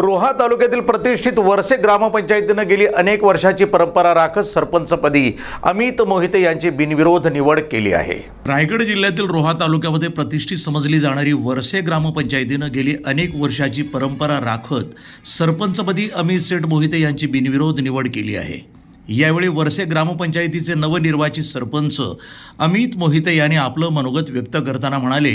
रोहा तालुक्यातील प्रतिष्ठित वर्षे ग्रामपंचायतीनं गेली अनेक वर्षाची परंपरा राखत सरपंचपदी अमित मोहिते यांची बिनविरोध निवड केली आहे. रायगड जिल्ह्यातील रोहा तालुक्यामध्ये प्रतिष्ठित समजली जाणारी वर्षे ग्रामपंचायतीनं गेली अनेक वर्षाची परंपरा राखत सरपंचपदी अमित सेठ मोहिते यांची बिनविरोध निवड केली आहे. यावेळी वर्षे ग्रामपंचायतीचे नवनिर्वाचित सरपंच अमित मोहिते यांनी आपलं मनोगत व्यक्त करताना म्हणाले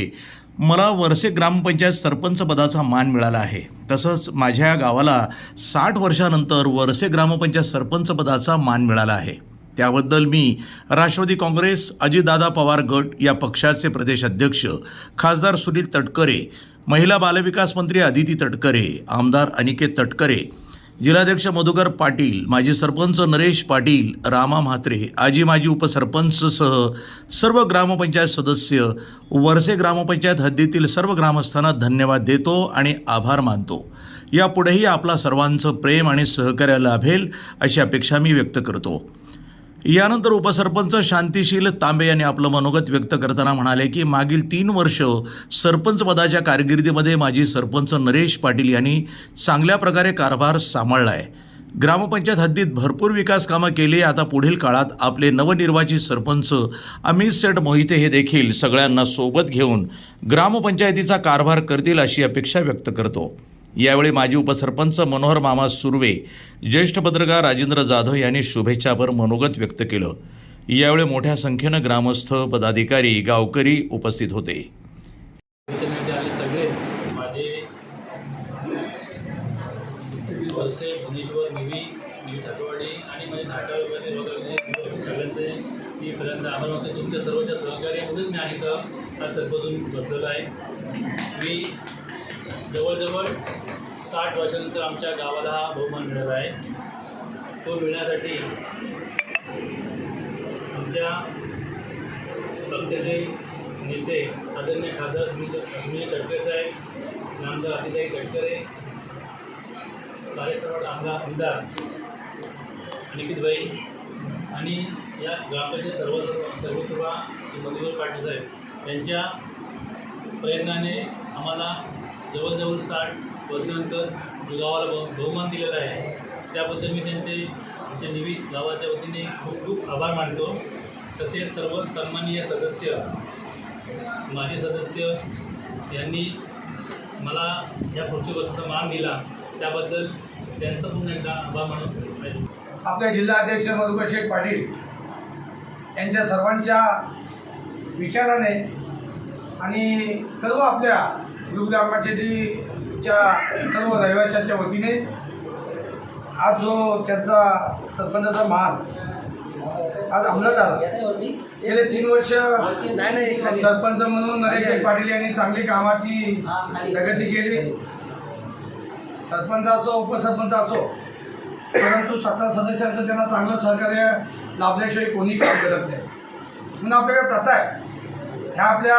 मला वर्षे ग्रामपंचायत सरपंच पदाचा मान मिळाला आहे. तसंच माझ्या या गावाला साठ वर्षानंतर वर्षे ग्रामपंचायत सरपंच पदाचा मान मिळाला आहे. त्याबद्दल मी राष्ट्रवादी काँग्रेस अजितदादा पवार गट या पक्षाचे प्रदेश अध्यक्ष खासदार सुनील तटकरे महिला बालविकास मंत्री अदिती तटकरे आमदार अनिकेत तटकरे जिल्हाध्यक्ष मधुकर पाटील माजी सरपंच नरेश पाटील रामा म्हात्रे आजी माजी उपसरपंचसह सर्व ग्रामपंचायत सदस्य वरसे ग्रामपंचायत हद्दीतील सर्व ग्रामस्थांना धन्यवाद देतो आणि आभार मानतो. यापुढेही आपला सर्वांचं प्रेम आणि सहकार्य लाभेल अशी अपेक्षा मी व्यक्त करतो. यानंतर उपसरपंच शांतिशील तांबे यांनी आपलं मनोगत व्यक्त करताना म्हणाले की मागील तीन वर्ष सरपंच पदाच्या कारकिर्दीमध्ये माजी सरपंच नरेश पाटील यांनी चांगल्या प्रकारे कारभार सांभाळला आहे ग्रामपंचायत हद्दीत भरपूर विकास कामं केली आता पुढील काळात आपले नवनिर्वाचित सरपंच अमित सेठ मोहिते हे देखील सगळ्यांना सोबत घेऊन ग्रामपंचायतीचा कारभार करतील अशी अपेक्षा व्यक्त करतो. यावेळी माजी उपसरपंच मनोहर मामा सुर्वे ज्येष्ठ पत्रकार राजेंद्र जाधव यांनी शुभेच्छापर मनोगत व्यक्त केलं. यावेळी मोठ्या संख्येनं ग्रामस्थ पदाधिकारी गावकरी उपस्थित होते. वळसे भुवनेश्वर आणि माझे सगळ्यांचे मी आभार मानतो. तुमच्या सर्वांच्या सहकार्यामध्येच मी आणि आज आहे. मी जवळजवळ साठ वर्षानंतर आमच्या गावाला हा बहुमान मिळाला आहे. तो मिळण्यासाठी आमच्या पक्षाचे नेते आदरणीय खासदार सुनील सुनील तटकरे साहेब आमदार अतिताई तटकरे कार्यक्रमात आमदार आमदार अनिकेतबाई आणि या ग्रामपंचायत सर्व सर्वसभा मधुकर पाटील साहेब यांच्या प्रयत्नाने आम्हाला जवळजवळ साठ वर्षानंतर जो गावाला बहुमान दिलेला आहे. त्याबद्दल मी त्यांचे आमच्या निवी गावाच्या वतीने खूप खूप आभार मानतो. तसेच सर्व सन्माननीय सदस्य माझे सदस्य यांनी मला या खुर्ची मान दिला. त्याबद्दल त्यांचा पुन्हा एकदा आभार मानून पाहिजे आपले जिल्हाध्यक्ष मधुकर शेख पाटील यांच्या सर्वांच्या विचाराने आणि सर्व आपल्या ग्रामपंचायतीच्या सर्व रहिवाशांच्या वतीने आज जो त्यांचा सरपंचाचा मान आज अंमलात आला. गेले तीन वर्ष सरपंच म्हणून नरेश पाटील यांनी चांगली कामाची प्रगती केली. सरपंच असो उपसरपंच असो परंतु स्वतः सदस्यांचं त्यांना चांगलं सहकार्य लाभल्याशिवाय कोणी काम करत नाही. म्हणून आपल्याकडे प्रथा आहे. ह्या आपल्या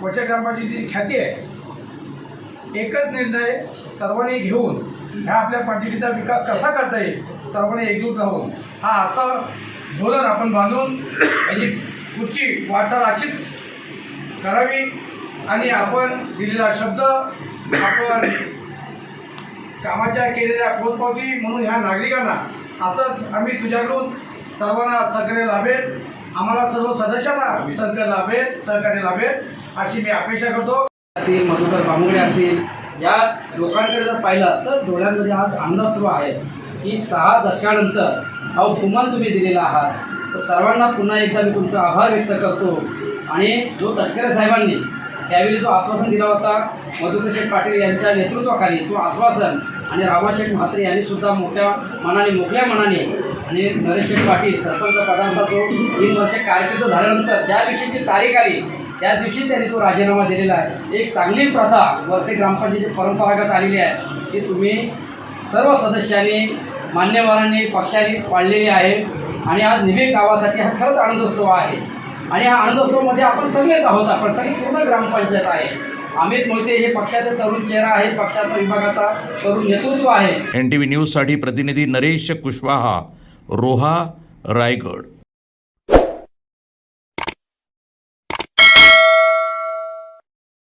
वडच्या जी ख्याती आहे. एकच निर्णय सर्वांनी घेऊन ह्या आपल्या पंचायतीचा विकास कसा करता येईल सर्वांनी एकजूट राहून. हा असं धोरण आपण बांधून याची पुढची वाटचाल अशीच करावी आणि आपण दिलेला शब्द आपण कामाच्या केलेल्या पोचपावती म्हणून ह्या नागरिकांना असंच आम्ही तुझ्याकडून सर्वांना सहकार्य लाभेल आम्हाला सर्व सदस्यांना सहकार्य लाभेल सहकार्य लाभेल अशी मी अपेक्षा करतो. असतील मधुकर बांबुळे असतील या लोकांकडे जर पाहिलं तर डोळ्यांमध्ये आज अंदाज सुरू आहे की सहा दशकानंतर हा उपमान तुम्ही दिलेला आहात तर सर्वांना पुन्हा एकदा मी तुमचा आभार व्यक्त करतो. आणि जो तटकरे साहेबांनी त्यावेळी जो आश्वासन दिला होता मधुकर शेठ पाटील यांच्या नेतृत्वाखाली तो आश्वासन आणि रामाशेठ म्हात्रे यांनी सुद्धा मोठ्या मनाने मोकळ्या मनाने आणि नरेश शेठ पाटील सरपंच पदांचा जो तीन वर्ष कारकीर्द झाल्यानंतर ज्या दिवशीची तारीख आली त्या दिवशी त्यांनी तो राजीनामा दिलेला आहे. एक चांगली प्रथा वरसे ग्रामपंचायती परंपरागत आलेली आहे. ती तुम्ही सर्व सदस्यांनी मान्यवरांनी पक्षाने पाळलेली आहे. आणि आज निवे गावासाठी हा खरंच आनंदोत्सव आहे. आणि हा आनंदोत्सवमध्ये आपण सगळेच आहोत. आपण सगळी पूर्ण ग्रामपंचायत आहे. अमित मोहिते हे पक्षाचा तरुण चेहरा आहे. पक्षाचा विभागाचा तरुण नेतृत्व आहे. एन टी व्ही न्यूजसाठी प्रतिनिधी नरेश कुशवाहा रोहा रायगड.